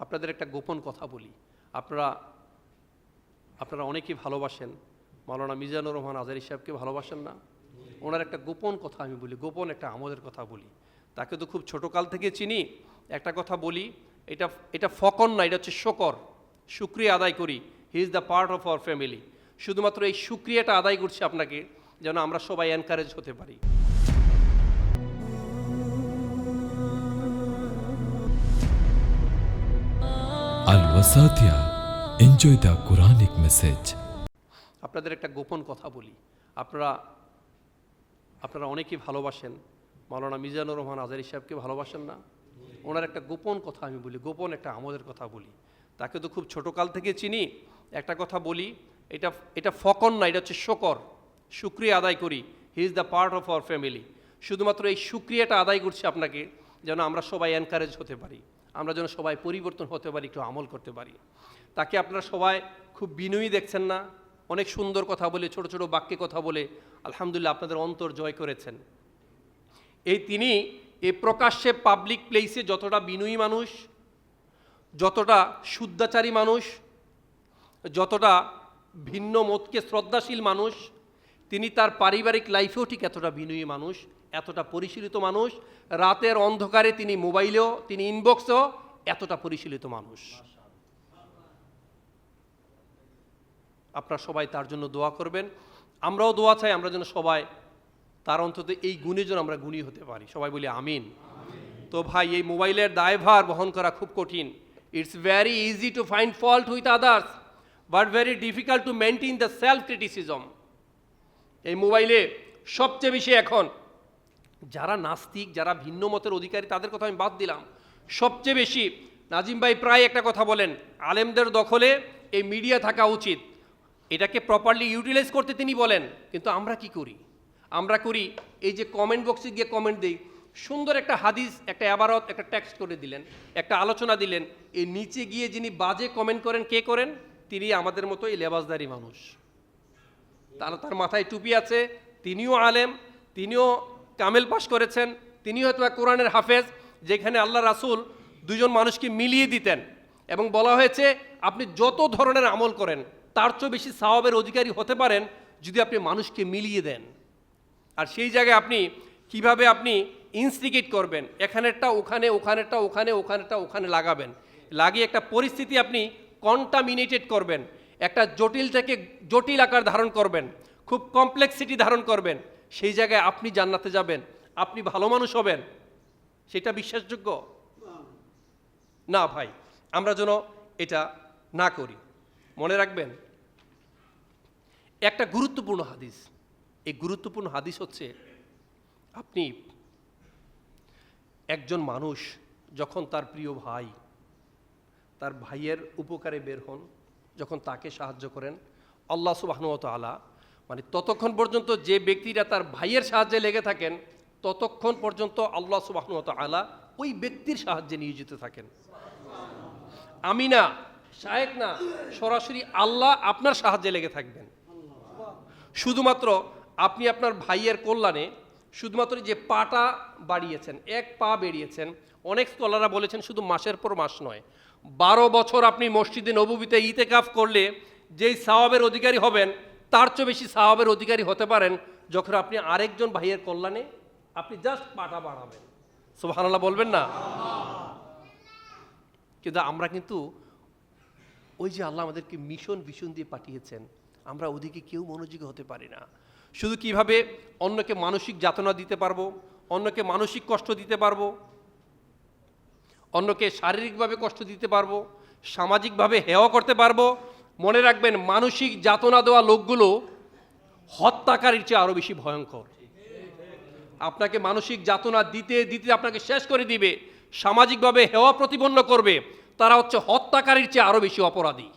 আপনাদের একটা গোপন কথা বলি। আপনারা আপনারা অনেকেই ভালোবাসেন। মাওলানা মিজানুর রহমান আজারি সাহেবকে ভালোবাসেন না? ওনার একটা গোপন কথা আমি বলি, গোপন একটা আমাদের কথা বলি। তাকে তো খুব ছোটকাল থেকে চিনি। একটা কথা বলি, এটা এটা ফকন না, এটা হচ্ছে শকর। শুক্রিয়া আদায় করি। He is the part of our family শুধুমাত্র এই শুক্রিয়াটা আদায় করছি আপনাকে, যেন আমরা সবাই এনকারেজ হতে পারি। Wasatia. Enjoy the Quranic message. আপনাদের একটা গোপন কথা বলি। আপনারা আপনারা অনেকেই ভালোবাসেন। মাওলানা মিজানুর রহমান আজারি সাহেবকে ভালোবাসেন না? ওনার একটা গোপন কথা আমি বলি, গোপন একটা আমাদের কথা বলি। তাকে তো খুব ছোটকাল থেকে চিনি। একটা কথা বলি, এটা এটা ফকন না, এটা হচ্ছে শকর। শুক্রিয়া আদায় করি। He is the part of our family শুধুমাত্র এই শুক্রিয়াটা আদায় করছি আপনাকে, যেন আমরা সবাই এনকারেজ হতে পারি। আমরা যেন সবাই পরিবর্তন হতে পারি, একটু আমল করতে পারি। তাকে আপনারা সবাই খুব বিনয়ী দেখছেন না? অনেক সুন্দর কথা বলে, ছোট ছোট বাক্যে কথা বলে, আলহামদুলিল্লাহ আপনাদের অন্তর জয় করেছেন। এই তিনি এই প্রকাশ্যে পাবলিক প্লেসে যতটা বিনয়ী মানুষ, যতটা শুদ্ধাচারী মানুষ, যতটা ভিন্ন মতকে শ্রদ্ধাশীল মানুষ তিনি তার পারিবারিক লাইফেও ঠিক এতটা বিনয়ী মানুষ, এতটা পরিশীলিত মানুষ। রাতের অন্ধকারে তিনি মোবাইলেও, তিনি ইনবক্সেও এতটা পরিশীলিত মানুষ। আপনারা সবাই তার জন্য দোয়া করবেন। আমরাও দোয়া চাই, আমরা যেন সবাই তার অন্তত এই গুণে যেন আমরা গুণী হতে পারি। সবাই বলি আমিন। তো ভাই, এই মোবাইলের দায়ভার বহন করা খুব কঠিন। It's very easy to find fault with others but very difficult to maintain the self criticism এই মোবাইলে সবচেয়ে বেশি এখন যারা নাস্তিক, যারা ভিন্ন মতের অধিকারী, তাদের কথা আমি বাদ দিলাম। সবচেয়ে বেশি নাজিম ভাই প্রায় একটা কথা বলেন, আলেমদের দখলে এই মিডিয়া থাকা উচিত। এটাকে প্রপারলি ইউটিলাইজ করতে তিনি বলেন, কিন্তু আমরা কি করি? আমরা করি এই যে কমেন্ট বক্সে গিয়ে কমেন্ট দিই। সুন্দর একটা হাদিস, একটা আবারত, একটা ট্যাক্স করে দিলেন, একটা আলোচনা দিলেন। এই নিচে গিয়ে যিনি বাজে কমেন্ট করেন, কে করেন? তিনি আমাদের মতো এই লেবাসদারি মানুষ। তার তার মাথায় টুপি আছে, তিনিও আলেম, তিনিও কামেল পাশ করেছেন, তিনিও হয়তো কোরআনের হাফেজ, যেখানে আল্লাহ রাসুল দুজন মানুষকে মিলিয়ে দিতেন। এবং বলা হয়েছে, আপনি যত ধরনের আমল করেন, তার চেয়ে বেশি সাওয়াবের অধিকারী হতে পারেন, যদি আপনি মানুষকে মিলিয়ে দেন। আর সেই জায়গায় আপনি কীভাবে আপনি ইনস্টিগেট করবেন? এখানেরটা, ওখানে, ওখানেরটা ওখানে ওখানেরটা, ওখানে লাগাবেন। লাগিয়ে একটা পরিস্থিতি আপনি কন্টামিনেটেড করবেন। একটা জটিল থেকে জটিল আকার ধারণ করবেন, খুব কমপ্লেক্সিটি ধারণ করবেন, সেই জায়গায় আপনি জান্নাতে যাবেন, আপনি ভালো মানুষ হবেন, সেটা বিশ্বাসযোগ্য? না ভাই, আমরা যেন এটা না করি। মনে রাখবেন, একটা গুরুত্বপূর্ণ হাদিস, এই গুরুত্বপূর্ণ হাদিস হচ্ছে, আপনি একজন মানুষ যখন তার প্রিয় ভাই, তার ভাইয়ের উপকারে বের হন যখন তাকে সাহায্য করেন, আল্লাহ সুবাহনত আলা মানে ততক্ষণ পর্যন্ত যে ব্যক্তিরা তার ভাইয়ের সাহায্যে লেগে থাকেন, ততক্ষণ পর্যন্ত আল্লাহ সুবাহনত আলা ওই ব্যক্তির সাহায্যে নিয়োজিত থাকেন। আমি না শায়েক না, সরাসরি আল্লাহ আপনার সাহায্যে লেগে থাকবেন। শুধুমাত্র আপনি আপনার ভাইয়ের কল্যাণে শুধুমাত্র যে পাটা বাড়িয়েছেন, এক পা বেরিয়েছেন অনেক স্কলাররা বলেছেন শুধু মাসের পর মাস নয় বারো বছর আপনি মসজিদে নবীতে ইতেকাফ করলে যেই সাওয়াবের অধিকারী হবেন, তার চেয়ে বেশি সাওয়াবের অধিকারী হতে পারেন যখন আপনি আরেকজন ভাইয়ের কল্যাণে আপনি জাস্ট পাটা বাড়াবেন সুবহানাল্লাহ বলবেন না? কিন্তু আমরা কিন্তু ওই যে আল্লাহ আমাদেরকে মিশন ভীষণ দিয়ে পাঠিয়েছেন, আমরা ওদিকে কেউ মনোযোগী হতে পারি না। শুধু কীভাবে অন্যকে মানসিক যাতনা দিতে পারব, অন্যকে মানসিক কষ্ট দিতে পারব অন্যকে শারীরিকভাবে কষ্ট দিতে পারব, সামাজিকভাবে হেয় করতে পারব, মনে রাখবেন মানসিক যাতনা দেওয়া লোকগুলো হত্যাকারীর চেয়ে আরও বেশি ভয়ঙ্কর। আপনাকে মানসিক যাতনা দিতে দিতে আপনাকে শেষ করে দিবে, সামাজিকভাবে হেওয়া প্রতিপন্ন করবে, তারা হচ্ছে হত্যাকারীর চেয়ে আরও বেশি অপরাধী।